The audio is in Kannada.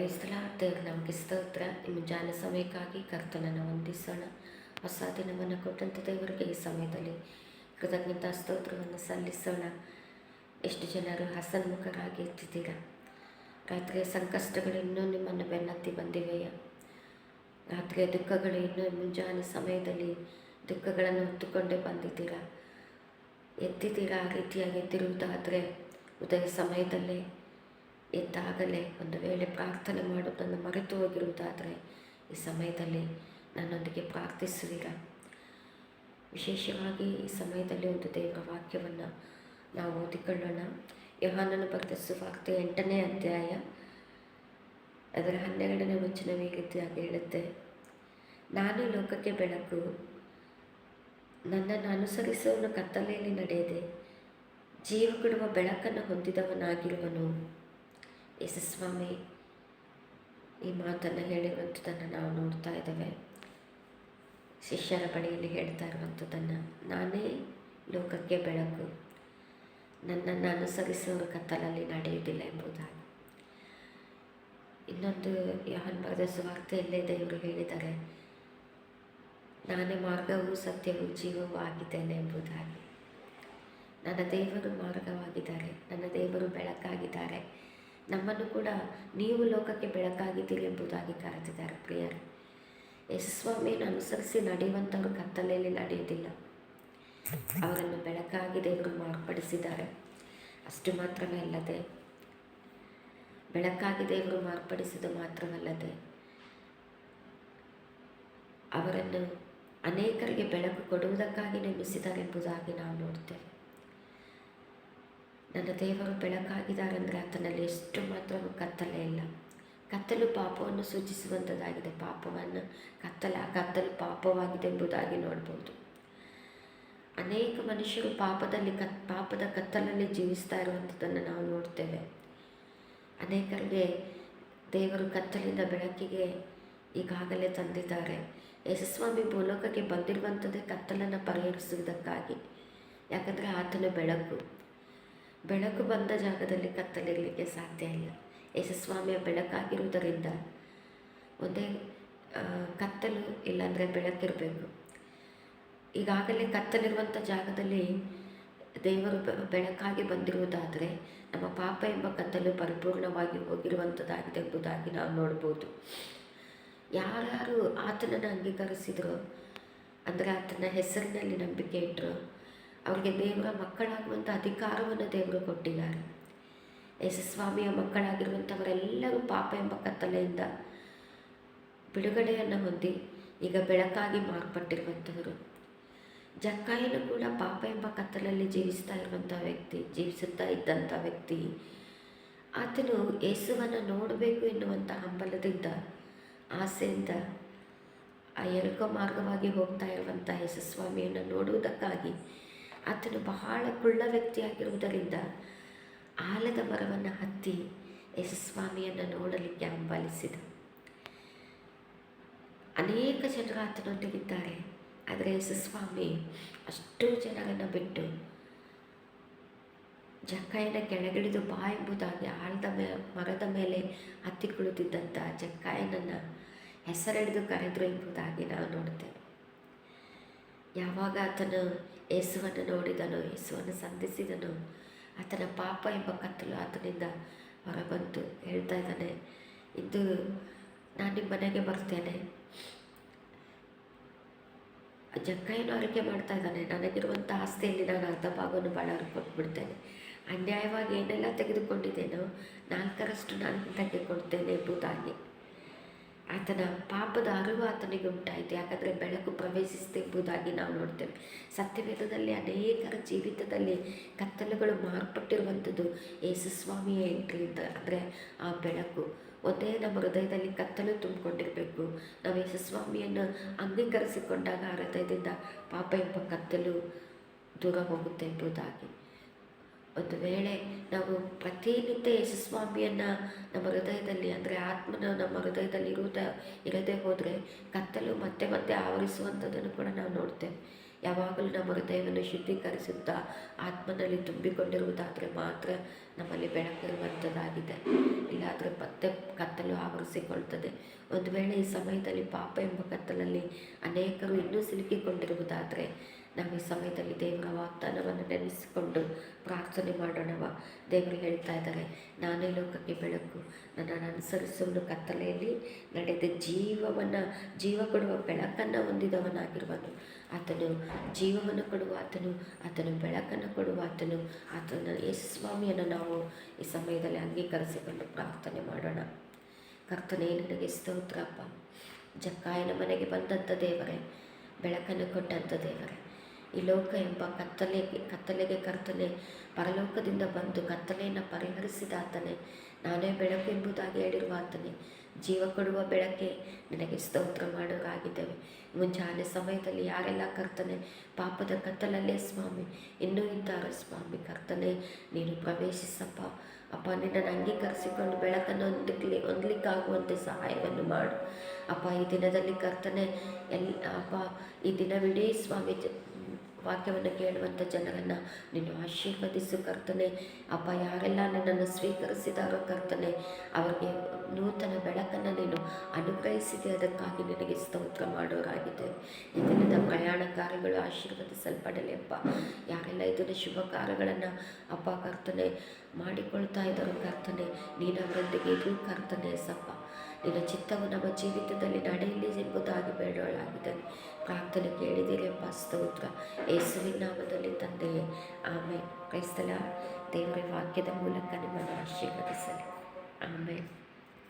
ದೇವರು ನಮಗೆ ಸ್ತೋತ್ರ ನಿಮ್ಮ ಜಾನ ಸಮಯಕ್ಕಾಗಿ ಕರ್ತನನ್ನು ವಂದಿಸೋಣ. ಹೊಸ ದಿನವನ್ನು ಕೊಟ್ಟಂಥ ದೇವರಿಗೆ ಈ ಸಮಯದಲ್ಲಿ ಕೃತಜ್ಞತಾ ಸ್ತೋತ್ರವನ್ನು ಸಲ್ಲಿಸೋಣ. ಎಷ್ಟು ಜನರು ಹಸನ್ಮುಖರಾಗಿ ಇರ್ತಿದ್ದೀರಾ ರಾತ್ರಿಯ ಸಂಕಷ್ಟಗಳು ಇನ್ನೂ ನಿಮ್ಮನ್ನು ಬೆನ್ನತ್ತಿ ಬಂದಿವೆಯ? ರಾತ್ರಿಯ ದುಃಖಗಳು ಇನ್ನೂ ಮುಂಜಾನೆ ಸಮಯದಲ್ಲಿ ದುಃಖಗಳನ್ನು ಹೊತ್ತುಕೊಂಡೇ ಬಂದಿದ್ದೀರಾ? ಎದ್ದಿದ್ದೀರಾ ಆ ರೀತಿಯಾಗಿ ಎದ್ದಿರುವುದಾದರೆ, ಉದಯ ಸಮಯದಲ್ಲೇ ಎದ್ದಾಗಲೇ ಒಂದು ವೇಳೆ ಪ್ರಾರ್ಥನೆ ಮಾಡೋದನ್ನು ಮರೆತು ಹೋಗಿರುವುದಾದರೆ ಈ ಸಮಯದಲ್ಲಿ ನನ್ನೊಂದಿಗೆ ಪ್ರಾರ್ಥಿಸುವಿರ ವಿಶೇಷವಾಗಿ ಈ ಸಮಯದಲ್ಲಿ ಒಂದು ದೇವರ ವಾಕ್ಯವನ್ನು ನಾವು ಓದಿಕೊಳ್ಳೋಣ. ಯೋಹಾನನ ಬರೆದ ಸುವಾರ್ತೆ ಎಂಟನೇ ಅಧ್ಯಾಯ ಅದರ ಹನ್ನೆರಡನೇ ವಚನವೇ ಈ ರೀತಿಯಾಗಿ ಹೇಳುತ್ತೆ. ನಾನು ಲೋಕಕ್ಕೆ ಬೆಳಕು, ನನ್ನನ್ನು ಅನುಸರಿಸುವನು ಕತ್ತಲೆಯಲ್ಲಿ ನಡೆಯದೆ, ಜೀವ ಕೊಡುವ ಬೆಳಕನ್ನು ಹೊಂದಿದವನಾಗಿರುವನು. ಯೇಸುಸ್ವಾಮಿ ಈ ಮಾತನ್ನು ಹೇಳಿರುವಂಥದ್ದನ್ನು ನಾವು ನೋಡ್ತಾ ಇದ್ದೇವೆ. ಶಿಷ್ಯರ ಬಳಿಯಲ್ಲಿ ಹೇಳ್ತಾ ಇರುವಂಥದ್ದನ್ನು, ನಾನೇ ಲೋಕಕ್ಕೆ ಬೆಳಕು. ನನ್ನನ್ನು ಅನುಸರಿಸುವ ಕತ್ತಲಲ್ಲಿ ನಡೆಯುವುದಿಲ್ಲ ಎಂಬುದಾಗಿ. ಇನ್ನೊಂದು ಯಹನ್ ಬರೆದ ಸುವಾರ್ತೆಯಲ್ಲೇ ದೇವರು ಹೇಳಿದ್ದಾರೆ, ನಾನೇ ಮಾರ್ಗವೂ, ಸತ್ಯವೂ, ಜೀವವೂ ಆಗಿದ್ದೇನೆ ಎಂಬುದಾಗಿ. ನನ್ನ ದೇವರು ಮಾರ್ಗವಾಗಿದ್ದಾರೆ, ನನ್ನ ದೇವರು ಬೆಳಕಾಗಿದ್ದಾರೆ. ನಮ್ಮನ್ನು ಕೂಡ ನೀವು ಲೋಕಕ್ಕೆ ಬೆಳಕಾಗಿದ್ದೀರಿ ಎಂಬುದಾಗಿ ಕರೆದಿದ್ದಾರೆ ಪ್ರಿಯರು. ಯಶಸ್ವಾಮಿಯನ್ನು ಅನುಸರಿಸಿ ನಡೆಯುವಂಥವರು ಕತ್ತಲೆಯಲ್ಲಿ ನಡೆಯೋದಿಲ್ಲ ಅವರನ್ನು ಬೆಳಕಾಗಿ ದೇವರು ಮಾರ್ಪಡಿಸಿದ್ದಾರೆ. ಅಷ್ಟು ಮಾತ್ರವಲ್ಲದೆ ಬೆಳಕಾಗಿ ದೇವರು ಮಾರ್ಪಡಿಸಿದ ಮಾತ್ರವಲ್ಲದೆ, ಅವರನ್ನು ಅನೇಕರಿಗೆ ಬೆಳಕು ಕೊಡುವುದಕ್ಕಾಗಿ ನೇಮಿಸಿದ್ದಾರೆ ಎಂಬುದಾಗಿ ನಾವು ನೋಡ್ತೇವೆ ನನ್ನ ದೇವರು ಬೆಳಕಾಗಿದ್ದಾರೆಂದರೆ ಆತನಲ್ಲಿ ಎಷ್ಟು ಮಾತ್ರ ಕತ್ತಲೆ ಇಲ್ಲ. ಕತ್ತಲು ಪಾಪವನ್ನು ಸೂಚಿಸುವಂಥದ್ದಾಗಿದೆ. ಪಾಪವನ್ನು ಕತ್ತಲ, ಕತ್ತಲು ಪಾಪವಾಗಿದೆ ಎಂಬುದಾಗಿ ನೋಡ್ಬೋದು. ಅನೇಕ ಮನುಷ್ಯರು ಪಾಪದಲ್ಲಿ ಕತ್, ಪಾಪದ ಕತ್ತಲಲ್ಲಿ ಜೀವಿಸ್ತಾ ಇರುವಂಥದ್ದನ್ನು ನಾವು ನೋಡ್ತೇವೆ. ಅನೇಕರಿಗೆ ದೇವರು ಕತ್ತಲಿಂದ ಬೆಳಕಿಗೆ ಈಗಾಗಲೇ ತಂದಿದ್ದಾರೆ. ಯಶಸ್ವಾಮಿ ಭೂಲೋಕಕ್ಕೆ ಬಂದಿರುವಂಥದ್ದೇ ಕತ್ತಲನ್ನು ಪರಿಹರಿಸುವುದಕ್ಕಾಗಿ. ಯಾಕಂದರೆ ಆತನ ಬೆಳಕು. ಬೆಳಕು ಬಂದ ಜಾಗದಲ್ಲಿ ಕತ್ತಲಿರಲಿಕ್ಕೆ ಸಾಧ್ಯ ಇಲ್ಲ. ಯಶಸ್ವಾಮಿಯ ಬೆಳಕಾಗಿರುವುದರಿಂದ ಒಂದೇ ಕತ್ತಲು ಇಲ್ಲಾಂದರೆ ಬೆಳಕಿರಬೇಕು. ಈಗಾಗಲೇ ಕತ್ತಲಿರುವಂಥ ಜಾಗದಲ್ಲಿ ದೇವರು ಬೆಳಕಾಗಿ ಬಂದಿರುವುದಾದರೆ ನಮ್ಮ ಪಾಪ ಎಂಬ ಕತ್ತಲು ಪರಿಪೂರ್ಣವಾಗಿ ಹೋಗಿರುವಂಥದ್ದಾಗಿದೆ ಎಂಬುದಾಗಿ ನಾವು ನೋಡ್ಬೋದು. ಯಾರ್ಯಾರು ಆತನನ್ನು ಅಂಗೀಕರಿಸಿದ್ರು, ಅಂದರೆ ಆತನ ಹೆಸರಿನಲ್ಲಿ ನಂಬಿಕೆ ಇಟ್ಟರು ಅವರಿಗೆ ದೇವರ ಮಕ್ಕಳಾಗುವಂಥ ಅಧಿಕಾರವನ್ನು ದೇವರು ಕೊಟ್ಟಿದ್ದಾರೆ. ಯಶಸ್ವಾಮಿಯ ಮಕ್ಕಳಾಗಿರುವಂಥವರೆಲ್ಲರೂ ಪಾಪ ಎಂಬ ಕತ್ತಲೆಯಿಂದ ಬಿಡುಗಡೆಯನ್ನು ಹೊಂದಿ ಈಗ ಬೆಳಕಾಗಿ ಮಾರ್ಪಟ್ಟಿರುವಂಥವರು. ಜಕ್ಕಾಯನು ಕೂಡ ಪಾಪ ಎಂಬ ಕತ್ತಲಲ್ಲಿ ಜೀವಿಸ್ತಾ ಇರುವಂಥ ವ್ಯಕ್ತಿ, ಜೀವಿಸುತ್ತಾ ಇದ್ದಂಥ ವ್ಯಕ್ತಿ. ಆತನು ಯೇಸುವನ್ನು ನೋಡಬೇಕು ಎನ್ನುವಂಥ ಹಂಬಲದಿಂದ, ಆಸೆಯಿಂದ ಆ ಎರಕೋ ಮಾರ್ಗವಾಗಿ ಹೋಗ್ತಾ ಇರುವಂಥ ಯಶಸ್ವಾಮಿಯನ್ನು ನೋಡುವುದಕ್ಕಾಗಿ ಆತನು ಬಹಳ ಕುಳ್ಳ ವ್ಯಕ್ತಿಯಾಗಿರುವುದರಿಂದ ಆಲದ ಮರವನ್ನು ಹತ್ತಿ ಯಶಸ್ವಾಮಿಯನ್ನು ನೋಡಲಿಕ್ಕೆ ಹಂಬಲಿಸಿದ ಅನೇಕ ಜನರು ಆತನೊಂದಿಗಿದ್ದಾರೆ, ಆದರೆ ಯಶಸ್ವಾಮಿ ಅಷ್ಟು ಜನರನ್ನು ಬಿಟ್ಟು ಜಕ್ಕಾಯನ ಕೆಳಗಿಳಿದು ಬಾ ಎಂಬುದಾಗಿ ಆಳದ ಮೇ, ಮರದ ಮೇಲೆ ಹತ್ತಿ ಕುಳಿತಿದ್ದಂಥ ಜಕ್ಕಾಯನನ್ನು ಹೆಸರಿಡಿದು ಕರೆದರು ಎಂಬುದಾಗಿ ನಾವು ನೋಡ್ತೇವೆ ಯಾವಾಗ ಆತನು ಯೇಸುವನ್ನು ನೋಡಿದನು, ಯೇಸುವನ್ನು ಸಂಧಿಸಿದನು, ಆತನ ಪಾಪ ಎಂಬ ಕತ್ತಲು ಆತನಿಂದ ಹೊರಬಂತು ಹೇಳ್ತಾ ಇದ್ದಾನೆ. ಇದು ನಾನು ನಿಮ್ಮ ಮನೆಗೆ ಬರ್ತೇನೆ. ಜಕ್ಕಯ್ಯನು ಅರಿಕೆ ಮಾಡ್ತಾ ಇದ್ದಾನೆ. ನನಗಿರುವಂಥ ಆಸ್ತಿಯಲ್ಲಿ ನಾನು ಅರ್ಧ ಭಾಗವನ್ನು ಬಡವರು ಕೊಟ್ಬಿಡ್ತೇನೆ. ಅನ್ಯಾಯವಾಗಿ ಏನೆಲ್ಲ ತೆಗೆದುಕೊಂಡಿದ್ದೇನೋ ನಾಲ್ಕರಷ್ಟು ನಾನು ತೆಗೆದುಕೊಡ್ತೇನೆ ಕೊಡ್ತೇನೆ ಎಂಬುದಾಗಿ. ಆತನ ಪಾಪದ ಅರಿವು ಆತನಿಗೆ ಉಂಟಾಯಿತು. ಯಾಕಂದರೆ ಬೆಳಕು ಪ್ರವೇಶಿಸುತ್ತೆಂಬುದಾಗಿ ನಾವು ನೋಡ್ತೇವೆ. ಸತ್ಯವೇದದಲ್ಲಿ ಅನೇಕರ ಜೀವಿತದಲ್ಲಿ ಕತ್ತಲುಗಳು ಮಾರ್ಪಟ್ಟಿರುವಂಥದ್ದು ಯೇಸುಸ್ವಾಮಿಯ ಎಂಟ್ರಿಯಿಂದ. ಅಂದರೆ ಆ ಬೆಳಕು. ಒಂದೇ ನಮ್ಮ ಹೃದಯದಲ್ಲಿ ಕತ್ತಲು ತುಂಬಿಕೊಂಡಿರಬೇಕು. ನಾವು ಯೇಸುಸ್ವಾಮಿಯನ್ನು ಅಂಗೀಕರಿಸಿಕೊಂಡಾಗ ಆ ಹೃದಯದಿಂದ ಪಾಪ ಎಂಬ ಕತ್ತಲು ದೂರ ಹೋಗುತ್ತೆ ಎಂಬುದಾಗಿ. ಒಂದು ವೇಳೆ ನಾವು ಪ್ರತಿನಿತ್ಯ ಯಶಸ್ವಾಮಿಯನ್ನು ನಮ್ಮ ಹೃದಯದಲ್ಲಿ ಅಂದರೆ ಆತ್ಮನ ನಮ್ಮ ಹೃದಯದಲ್ಲಿ ಇರುವುದ ಇರದೇ ಹೋದರೆ ಕತ್ತಲು ಮತ್ತೆ ಮತ್ತೆ ಆವರಿಸುವಂಥದ್ದನ್ನು ಕೂಡ ನಾವು ನೋಡ್ತೇವೆ. ಯಾವಾಗಲೂ ನಮ್ಮ ಹೃದಯವನ್ನು ಶುದ್ಧೀಕರಿಸುತ್ತಾ ಆತ್ಮನಲ್ಲಿ ತುಂಬಿಕೊಂಡಿರುವುದಾದರೆ ಮಾತ್ರ ನಮ್ಮಲ್ಲಿ ಬೆಳಕಿರುವಂಥದ್ದಾಗಿದೆ ಇಲ್ಲಾದರೆ ಮತ್ತೆ ಕತ್ತಲು ಆವರಿಸಿಕೊಳ್ತದೆ ಒಂದು ವೇಳೆ ಈ ಸಮಯದಲ್ಲಿ ಪಾಪ ಎಂಬ ಕತ್ತಲಲ್ಲಿ ಅನೇಕರು ಇನ್ನೂ ಸಿಲುಕಿಕೊಂಡಿರುವುದಾದರೆ ನಾವು ಈ ಸಮಯದಲ್ಲಿ ದೇವರ ವಾಗ್ದಾನವನ್ನು ನೆನೆಸಿಕೊಂಡು ಪ್ರಾರ್ಥನೆ ಮಾಡೋಣವ. ದೇವರು ಹೇಳ್ತಾ ಇದ್ದಾರೆ, ನಾನೇ ಲೋಕಕ್ಕೆ ಬೆಳಕು ನನ್ನನ್ನು ಅನುಸರಿಸುವನು ಕತ್ತಲೆಯಲ್ಲಿ ನಡೆದ ಜೀವವನ್ನು, ಜೀವ ಕೊಡುವ ಬೆಳಕನ್ನು ಹೊಂದಿದವನಾಗಿರುವನು. ಆತನು ಜೀವವನ್ನು ಕೊಡುವ ಆತನು ಆತನು ಬೆಳಕನ್ನು ಕೊಡುವ ಆತನು ಆತನ ಯಶಸ್ವಾಮಿಯನ್ನು ಸ್ವಾಮಿಯನ್ನು ನಾವು ಈ ಸಮಯದಲ್ಲಿ ಅಂಗೀಕರಿಸಿಕೊಂಡು ಪ್ರಾರ್ಥನೆ ಮಾಡೋಣ. ಕರ್ತನೇ, ನನಗೆ ಸ್ತೋತ್ರಪ್ಪ ಜಕ್ಕಾಯನ ಮನೆಗೆ ಬಂದಂಥ ದೇವರೇ, ಬೆಳಕನ್ನು ಕೊಟ್ಟಂಥ ದೇವರೇ ಈ ಲೋಕ ಎಂಬ ಕತ್ತಲೆಗೆ ಕತ್ತಲೆಗೆ ಕರ್ತನೆ ಪರಲೋಕದಿಂದ ಬಂದು ಕತ್ತಲೆಯನ್ನು ಪರಿಹರಿಸಿದ ಆತನೇ. ನಾನೇ ಬೆಳಕು ಎಂಬುದಾಗಿ ಹೇಳಿರುವ ಆತನೇ. ಜೀವ ಕೊಡುವ ಬೆಳಕೆ ನಿನಗೆ ಸ್ತೋತ್ರ ಮಾಡೋರಾಗಿದ್ದೇವೆ ಮುಂಜಾನೆ ಸಮಯದಲ್ಲಿ ಯಾರೆಲ್ಲ ಕರ್ತನೆ? ಪಾಪದ ಕತ್ತಲಲ್ಲೇ ಸ್ವಾಮಿ. ಇನ್ನೂ ಇದ್ದಾರೆ ಸ್ವಾಮಿ ಕರ್ತನೆ. ನೀನು ಪ್ರವೇಶಿಸಪ್ಪ. ಅಪ್ಪ, ನಿನ್ನನ್ನು ಅಂಗೀಕರಿಸಿಕೊಂಡು ಬೆಳಕನ್ನು ಹೊಂದಲಿ ಹೊಂದಲಿಕ್ಕಾಗುವಂತೆ ಸಹಾಯವನ್ನು ಮಾಡು. ಅಪ್ಪ, ಈ ದಿನದಲ್ಲಿ ಕರ್ತನೆ, ಎಲ್, ಅಪ್ಪ, ಈ ದಿನವಿಡೀ ಸ್ವಾಮಿ ವಾಕ್ಯವನ್ನು ಕೇಳುವಂಥ ಜನರನ್ನು ನೀನು ಆಶೀರ್ವದಿಸು ಕರ್ತನೆ. ಅಪ್ಪ, ಯಾರೆಲ್ಲ ನನ್ನನ್ನು ಸ್ವೀಕರಿಸಿದಾರೋ ಕರ್ತನೆ, ಅವರಿಗೆ ನೂತನ ಬೆಳಕನ್ನು ನೀನು ಅನುಗ್ರಹಿಸಿದೆ. ಅದಕ್ಕಾಗಿ ನಿನಗೆ ಸ್ತೋತ್ರ ಮಾಡೋರಾಗಿದೆ. ಈ ದಿನದ ಪ್ರಯಾಣ ಕಾರ್ಯಗಳು ಆಶೀರ್ವದಿಸಲ್ಪಡಲಿ ಅಪ್ಪ. ಯಾರೆಲ್ಲ ಇದನ್ನು ಶುಭ ಕಾರ್ಯಗಳನ್ನು ಅಪ್ಪ ಕರ್ತನೆ ಮಾಡಿಕೊಳ್ತಾ ಇದ್ದಾರೋ ಕರ್ತನೆ ನೀನು ಅವರೊಂದಿಗೆ ಇದು ಕರ್ತನೆ ಸಪ್ಪ. ನಿನ್ನ ಚಿತ್ತವು ನಮ್ಮ ಜೀವಿತದಲ್ಲಿ ನಡೆಯಲಿ ಎಂಬುದಾಗಿ ಬೇಡವಳಾಗಿದ್ದಾನೆ. ಪ್ರಾರ್ಥನೆ ಕೇಳಿದಿರಪ್ಪ ಸ್ತೋತ್ರ. ಯೇಸುವಿನ ನಾಮದಲ್ಲಿ ತಂದೆಯೇ. ಆಮೇಲೆ ಕ್ರೈಸ್ತಲ, ದೇವರ ವಾಕ್ಯದ ಮೂಲಕ ನಿಮ್ಮನ್ನು ಆಶೀರ್ವದಿಸಲಿ. ಆಮೇಲೆ